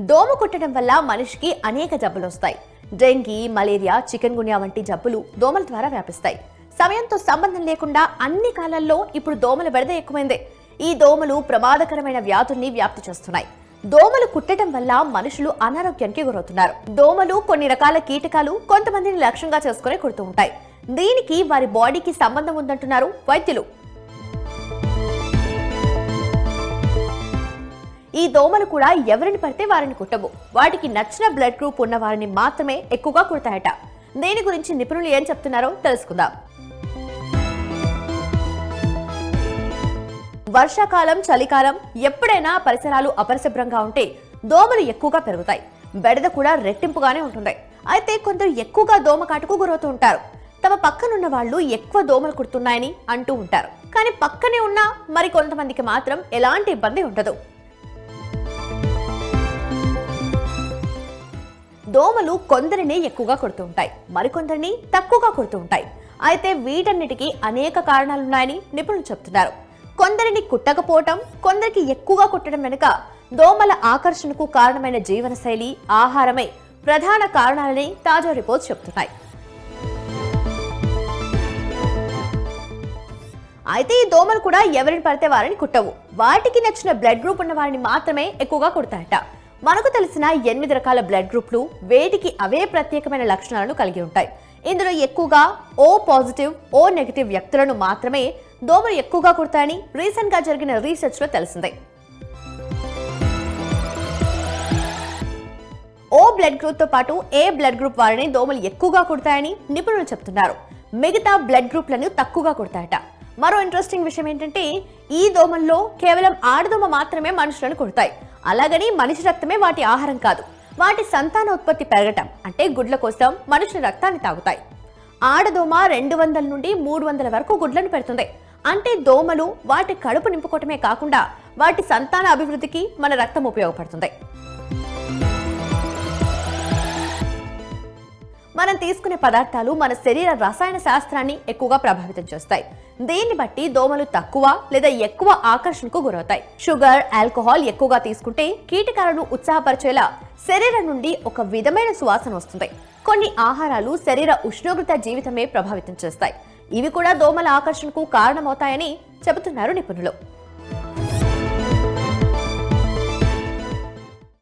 దోమ కుట్టడం వల్ల మనిషికి అనేక జబ్బులు వస్తాయి. డెంగీ మలేరియా చికెన్ గున్యా వంటి జబ్బులు దోమల ద్వారా వ్యాపిస్తాయి. సమయంతో సంబంధం లేకుండా అన్ని కాలాల్లో ఇప్పుడు దోమల బెడద ఎక్కువైందే. ఈ దోమలు ప్రమాదకరమైన వ్యాధుల్ని వ్యాప్తి చేస్తున్నాయి. దోమలు కుట్టడం వల్ల మనుషులు అనారోగ్యానికి గురవుతున్నారు. దోమలు కొన్ని రకాల కీటకాలు కొంతమందిని లక్ష్యంగా చేసుకుని కుడుతూ ఉంటాయి. దీనికి వారి బాడీకి సంబంధం ఉందంటున్నారు వైద్యులు. ఈ దోమలు కూడా ఎవరిని పడితే వారిని కుట్టవు. వాటికి నచ్చిన బ్లడ్ గ్రూప్ ఉన్న వారిని మాత్రమే ఎక్కువగా కుడతాయట. దీని గురించి నిపుణులు ఏం చెప్తున్నారో తెలుసుకుందాం. వర్షాకాలం చలికాలం ఎప్పుడైనా పరిసరాలు అపరిశుభ్రంగా ఉంటే దోమలు ఎక్కువగా పెరుగుతాయి. బెడద కూడా రెట్టింపుగానే ఉంటుంది. అయితే కొందరు ఎక్కువగా దోమ కాటుకు గురవుతూ ఉంటారు. తమ పక్కనున్న వాళ్ళు ఎక్కువ దోమలు కుడుతున్నాయని అంటూ ఉంటారు. కానీ పక్కనే ఉన్న మరి కొంతమందికి మాత్రం ఎలాంటి ఇబ్బంది ఉండదు. దోమలు కొందరినే ఎక్కువగా కొడుతూ ఉంటాయి. మరికొందరిని తక్కువగా కొడుతూ ఉంటాయి. అయితే వీటన్నిటికీ అనేక కారణాలున్నాయని నిపుణులు చెప్తున్నారు. కొందరిని కుట్టకపోవటం కొందరికి ఎక్కువగా కుట్టడం వెనుక దోమల ఆకర్షణకు కారణమైన జీవనశైలి ఆహారమే ప్రధాన కారణాలని తాజా రిపోర్ట్స్ చెబుతున్నాయి అయితే ఈ దోమలు కూడా ఎవరిని పడితే వారిని కుట్టవు. వాటికి నచ్చిన బ్లడ్ గ్రూప్ ఉన్న వారిని మాత్రమే ఎక్కువగా కుడతాయట. మనకు తెలిసిన ఎనిమిది రకాల బ్లడ్ గ్రూప్లు వేటికి అవే ప్రత్యేకమైన లక్షణాలను కలిగి ఉంటాయి. ఇందులో ఎక్కువగా ఓ పాజిటివ్ ఓ నెగిటివ్ వ్యక్తులను మాత్రమే దోమలు ఎక్కువగా కుడతాయని రీసెంట్గా జరిగిన రీసెర్చ్లో తెలిసిందే. ఓ బ్లడ్ గ్రూప్తో పాటు ఏ బ్లడ్ గ్రూప్ వారిని దోమలు ఎక్కువగా కుడతాయని నిపుణులు చెప్తున్నారు. మిగతా బ్లడ్ గ్రూప్లను తక్కువగా కుడతాయట. మరో ఇంట్రెస్టింగ్ విషయం ఏంటంటే ఈ దోమల్లో కేవలం ఆడదోమ మాత్రమే మనుషులను కుడతాయి. అలాగని మనిషి రక్తమే వాటి ఆహారం కాదు. వాటి సంతానోత్పత్తి పెరగటం అంటే గుడ్ల కోసం మనుషుల రక్తాన్ని తాగుతాయి. ఆడదోమ రెండు వందల నుండి మూడు వందల వరకు గుడ్లను పెడుతుంది. అంటే దోమలు వాటి కడుపు నింపుకోవటమే కాకుండా వాటి సంతాన అభివృద్ధికి మన రక్తం ఉపయోగపడుతుంది. మనం తీసుకునే పదార్థాలు మన శరీర రసాయన శాస్త్రాన్ని ఎక్కువగా ప్రభావితం చేస్తాయి. దీన్ని బట్టి దోమలు తక్కువ లేదా ఎక్కువ ఆకర్షణకు గురవుతాయి. షుగర్ ఆల్కహాల్ ఎక్కువగా తీసుకుంటే కీటకాలను ఉత్సాహపరిచేలా శరీరం నుండి ఒక విధమైన సువాసన వస్తుంది. కొన్ని ఆహారాలు శరీర ఉష్ణోగ్రత జీవితమే ప్రభావితం చేస్తాయి. ఇవి కూడా దోమల ఆకర్షణకు కారణమవుతాయని చెబుతున్నారు నిపుణులు.